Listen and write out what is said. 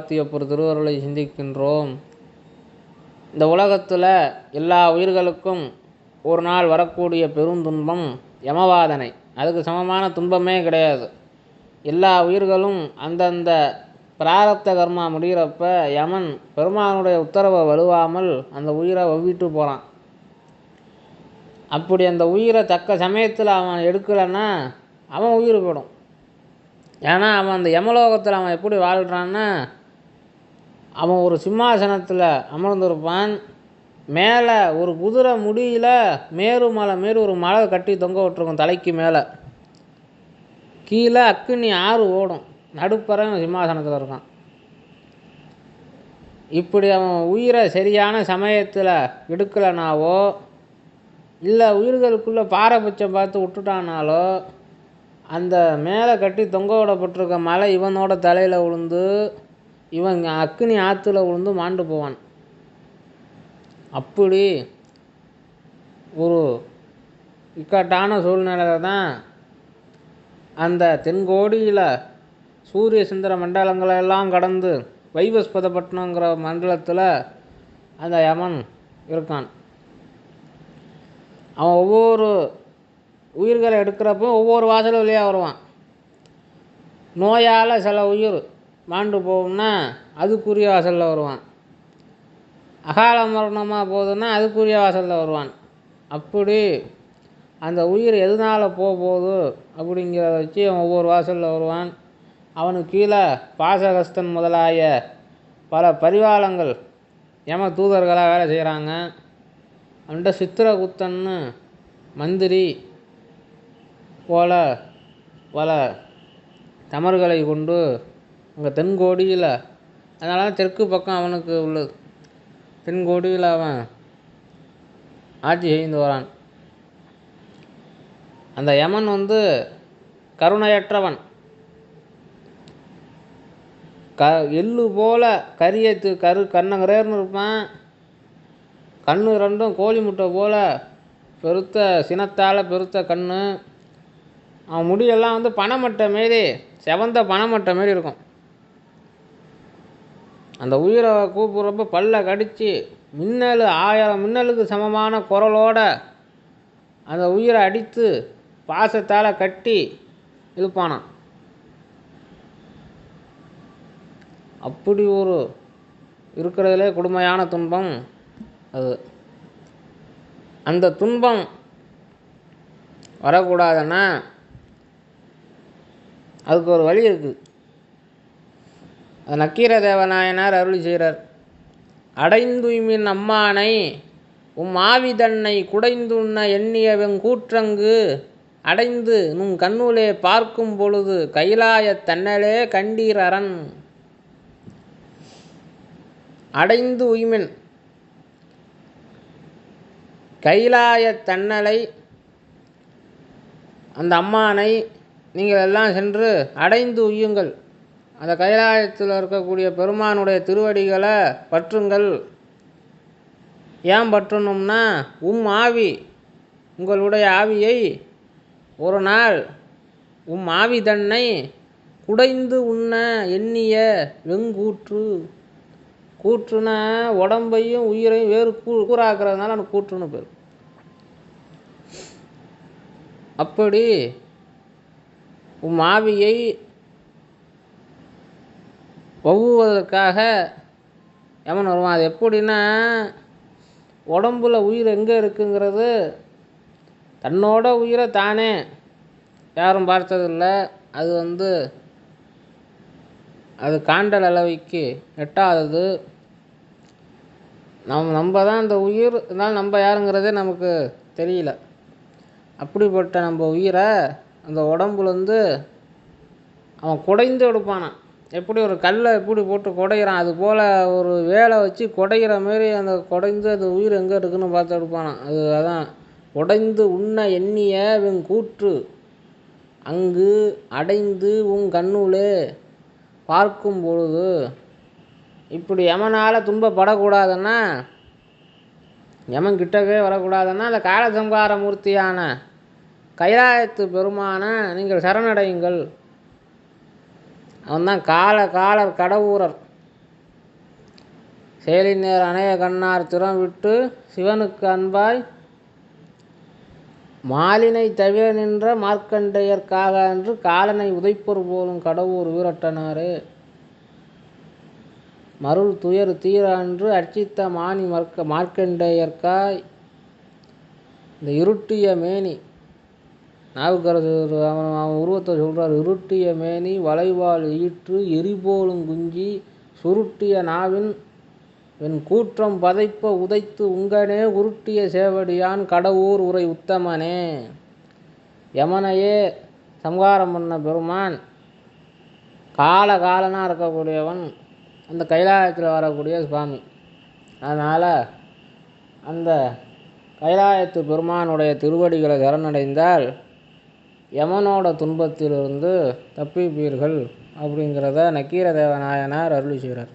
அத்தியப்பர் திருவருளை சிந்திக்கின்றோம். இந்த உலகத்தில் எல்லா உயிர்களுக்கும் ஒரு நாள் வரக்கூடிய பெருந்துன்பம் யமவாதனை. அதுக்கு சமமான துன்பமே கிடையாது. எல்லா உயிர்களும் அந்தந்த பிராரப்த கர்மா முடிகிறப்ப யமன் பெருமானுடைய உத்தரவை வலுவாமல் அந்த உயிரை ஒவ்விட்டு போகிறான் அப்படி அந்த உயிரை தக்க சமயத்தில் அவன் எடுக்கலைன்னா அவன் உயிர் போடும். ஏன்னா அவன் அந்த யமலோகத்தில் அவன் எப்படி வாழ்கிறான்னா அவன் ஒரு சிம்மாசனத்தில் அமர்ந்திருப்பான். மேலே ஒரு குதிரை முடியில் மேரு மலை மாரி ஒரு மலை கட்டி தொங்க விட்டுருக்கும் தலைக்கு மேலே. கீழே அக்கினி ஆறு ஓடும். நடுப்பற சிம்மாசனத்தில் இருக்கான். இப்படி அவன் உயிரை சரியான சமயத்தில் எடுக்கலைனாவோ இல்லை உயிர்களுக்குள்ளே பாரபட்சம் பார்த்து விட்டுட்டானாலோ அந்த மேலே கட்டி தொங்க விடப்பட்டிருக்க மலை இவனோட தலையில் விழுந்து இவன் அக்னி ஆற்றுல விழுந்து மாண்டு போவான். அப்படி ஒரு இக்கட்டான சூழ்நிலையில் தான் அந்த தென்கோடியில் சூரிய சுந்தர மண்டலங்களெல்லாம் கடந்து வைவஸ்பதப்பட்டினங்கிற மண்டலத்தில் அந்த யமன் இருக்கான். அவன் ஒவ்வொரு உயிர்களை எடுக்கிறப்போ ஒவ்வொரு வாசல் வழியாக வருவான். நோயால் சில உயிர் மாண்டு போகும்னா அதுக்குரிய வாசலில் வருவான். அகால மரணமாக போகுதுன்னா அதுக்குரிய வாசலில் வருவான். அப்படி அந்த உயிர் எதனால் போக போகுது அப்படிங்கிறத வச்சு அவன் ஒவ்வொரு வாசலில் வருவான். அவனுக்கு கீழே பாசகஸ்தன் முதலாய பல பரிவாளங்கள் யம தூதர்களாக வேலை செய்கிறாங்க அவன்கிட்ட சித்திரகுத்தன்னு மந்திரி போல பல தமர்களை கொண்டு அங்கே தென்கோடியில் அதனால தான் தெற்கு பக்கம் அவனுக்கு உள்ளது. தென்கோடியில் அவன் ஆட்சி செய்து வரான். அந்த யமன் வந்து கருணையற்றவன். க எள்ளு போல கரியத்து கரு கண்ணங்கரேர்னு இருப்பான். கண்ணு ரெண்டும் கோழி முட்டை போல் பெருத்த சினத்தால் பெருத்த கண் அவன் முடியெல்லாம் வந்து பனைமட்டை மாரி செவந்த பனைமட்டை மாரி இருக்கும். அந்த உயிரை கூப்பிட்றப்ப பல்ல கடித்து மின்னல் ஆயிரம் மின்னலுக்கு சமமான குரலோட அந்த உயிரை அடித்து பாசத்தால் கட்டி இழுப்பானான் அப்படி ஒரு இருக்கிறதுலே கொடுமையான துன்பம் அது. அந்த துன்பம் வரக்கூடாதுன்னா அதுக்கு ஒரு வழி இருக்குது நக்கீரதேவநாயனார் நக்கீர தேவநாயனார் அருளி செய்கிறார். அடைந்துய்மின் அம்மானை உம் ஆவிதன்னை குடைந்துண்ண எண்ணிய வெங்கூற்றங்கு அடைந்து நும் கண்ணுலே பார்க்கும் பொழுது கைலாய தன்னலே கண்டீர் அரண். அடைந்து உய்மின் கைலாய தன்னலை அந்த அம்மானை நீங்கள் எல்லாம் சென்று அடைந்து உய்யுங்கள். அந்த கைலாயத்தில் இருக்கக்கூடிய பெருமானுடைய திருவடிகளை பற்றுங்கள். ஏன் பற்றணும்னா உம் ஆவி உங்களுடைய ஆவியை ஒரு நாள் உம் ஆவி தன்னை குடைந்து உண்ண எண்ணிய வெங்கூற்று. கூற்றுனா உடம்பையும் உயிரையும் வேறு கூ கூறாக்குறதுனால அந்த கூற்றுன்னு பேர். அப்படி உம் ஆவியை ஒவ்வுவதற்காக யமன் வருவான். அது எப்படின்னா உடம்புல உயிர் எங்கே இருக்குங்கிறது தன்னோட உயிரை தானே யாரும் பார்த்ததில்ல. அது வந்து அது காண்டல் அளவைக்கு எட்டாதது. நம் நம்ம தான் அந்த உயிர் இருந்தாலும் நம்ம யாருங்கிறதே நமக்கு தெரியல. அப்படிப்பட்ட நம்ம உயிரை அந்த உடம்புலேருந்து அவன் குடைந்து எடுப்பானான் எப்படி ஒரு கல்லை எப்படி போட்டு குடையிறான்? அது போல் ஒரு வேலை வச்சு குடையிற மாரி அந்த குடைந்து அந்த உயிர் எங்கே இருக்குதுன்னு பார்த்து எடுப்பானான் அது அதான் உடைந்து உண்ண எண்ணிய வெங் கூற்று அங்கு அடைந்து உன் கண்ணுலே பார்க்கும் பொழுது இப்படி எமனால் துன்பப்படக்கூடாதுன்னா யமன் கிட்டவே வரக்கூடாதுன்னா அந்த காலசங்கார மூர்த்தியான கைலாயத்து பெருமான நீங்கள் சரணடையுங்கள். அவன்தான் கால காலர் கடவுரர் செயலினர் நேர் அணைய கண்ணார் திறம் விட்டு சிவனுக்கு அன்பாய் மாலினை தவிர நின்ற மார்க்கண்டையர்க்காக அன்று காலனை உதைப்பொரு போலும் கடவுர் வீரட்டனாரே மருள் துயர் தீர அன்று அர்ச்சித்த மானி மர்க்க மார்க்கண்டையர்க்காய் இந்த இருட்டிய மேனி நாவுக்கரசர் அவன் அவன் உருவத்தை சொல்கிறார் இருட்டிய மேனி வளைவால் ஈற்று எரிபோலும் குஞ்சி சுருட்டிய நாவின் என் கூற்றம் பதைப்ப உதைத்து உங்கனே உருட்டிய சேவடியான் கடவுர் உரை உத்தமனே. யமனையே சம்ஹாரம் பண்ண பெருமான் கால காலனாக இருக்கக்கூடியவன் அந்த கைலாயத்தில் வரக்கூடிய சுவாமி. அதனால் அந்த கைலாயத்து பெருமானுடைய திருவடிகளை சரணடைந்தால் யமனோட துன்பத்திலிருந்து தப்பிப்பீர்கள் அப்படிங்கிறத நக்கீரதேவ நாயனார் அருளி செய்கிறார்.